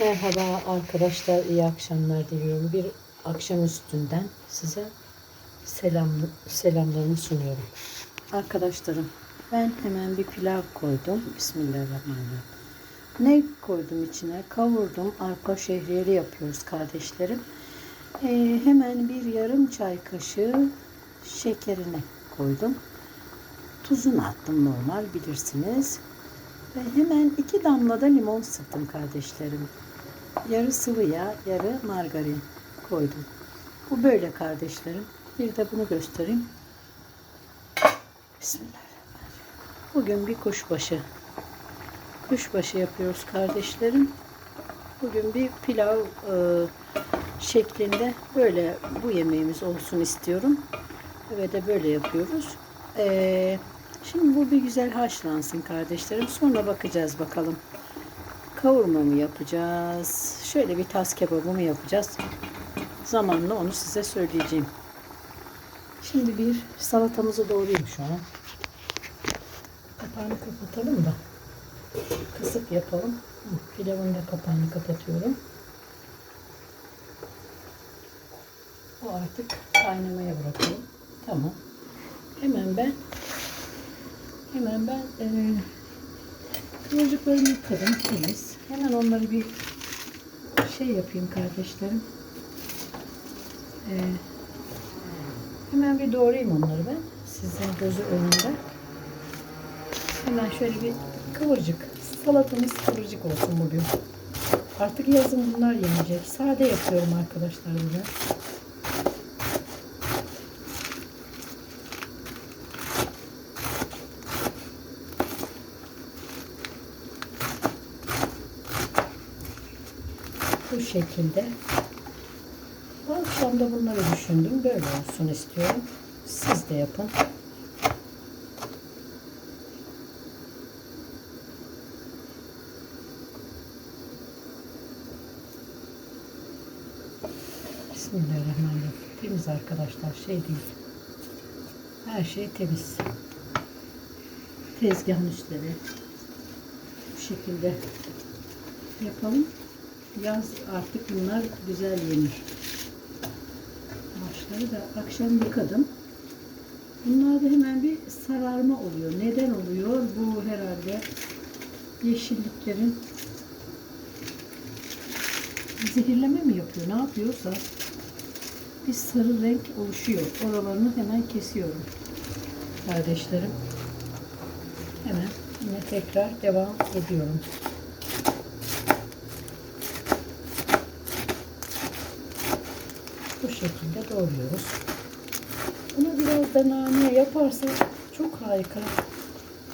Merhaba arkadaşlar, iyi akşamlar diliyorum. Bir akşam üstünden size selam, selamlarımı sunuyorum. Arkadaşlarım, ben hemen bir pilav koydum. Bismillahirrahmanirrahim. Ne koydum içine? Kavurdum. Arpa şehriyeli yapıyoruz kardeşlerim. Ee, hemen bir yarım çay kaşığı şekerini koydum. Tuzunu attım normal bilirsiniz. Ve hemen iki damla da limon sıktım kardeşlerim. Yarı sıvı yağ, yarı margarin koydum. Bu böyle kardeşlerim. Bir de bunu göstereyim. Bismillahirrahmanirrahim. Bugün bir kuşbaşı. Kuşbaşı yapıyoruz kardeşlerim. Bugün bir pilav e, şeklinde böyle bu yemeğimiz olsun istiyorum. Ve de böyle yapıyoruz. Eee Şimdi bu bir güzel haşlansın kardeşlerim. Sonra bakacağız bakalım. Kavurma mı yapacağız? Şöyle bir tas kebabı mı yapacağız? Zamanla onu size söyleyeceğim. Şimdi bir salatamızı doğrayayım şu an. Kapağını kapatalım da. Kısık yapalım. Pilavın da kapağını kapatıyorum. O artık kaynamaya bırakalım. Tamam. Hemen ben Hemen ben e, kıvırcıklarımı yıkadım temiz. Hemen onları bir şey yapayım kardeşlerim. E, hemen bir doğrayayım onları ben. Sizin gözü önünde. Hemen şöyle bir kıvırcık. Salatamız kıvırcık olsun bugün. Artık yazın bunlar yenecek. Sade yapıyorum arkadaşlar bugün. Bu şekilde. Akşam da bunları düşündüm. Böyle olsun istiyorum. Siz de yapın. Bismillahirrahmanirrahim. Temiz arkadaşlar. Şey değil. Her şey temiz. Tezgahın üstleri. Bu şekilde yapalım. Yaz artık bunlar güzel yenir. Başları da akşam yıkadım. Bunlarda hemen bir sararma oluyor. Neden oluyor? Bu herhalde yeşilliklerin zehirleme mi yapıyor? Ne yapıyorsa bir sarı renk oluşuyor. Oralarını hemen kesiyorum. Kardeşlerim. Hemen yine tekrar devam ediyorum. bu şekilde doğruyoruz. Bunu biraz da nane yaparsak çok harika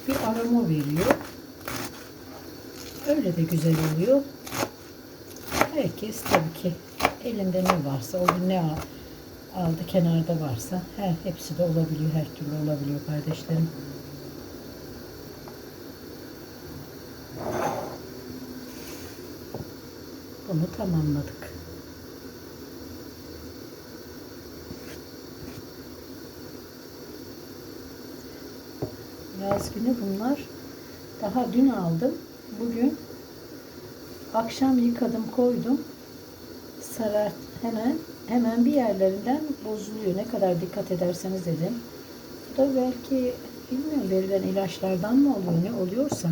bir aroma veriyor. Öyle de güzel oluyor. Herkes tabii ki elinde ne varsa, o gün ne aldı kenarda varsa her hepsi de olabiliyor, her türlü olabiliyor kardeşlerim. Bunu tamamladık. Yaz günü bunlar. Daha dün aldım. Bugün akşam yıkadım koydum. Sarar hemen hemen bir yerlerinden bozuluyor. Ne kadar dikkat ederseniz edin. Bu da belki bilmiyorum verilen ilaçlardan mı oluyor ne oluyorsa.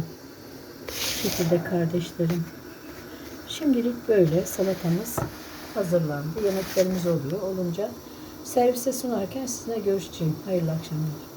Bu şekilde kardeşlerim. Şimdilik böyle salatamız hazırlandı. Yemeklerimiz oluyor. Olunca servise sunarken sizinle görüşeceğim. Hayırlı akşamlar.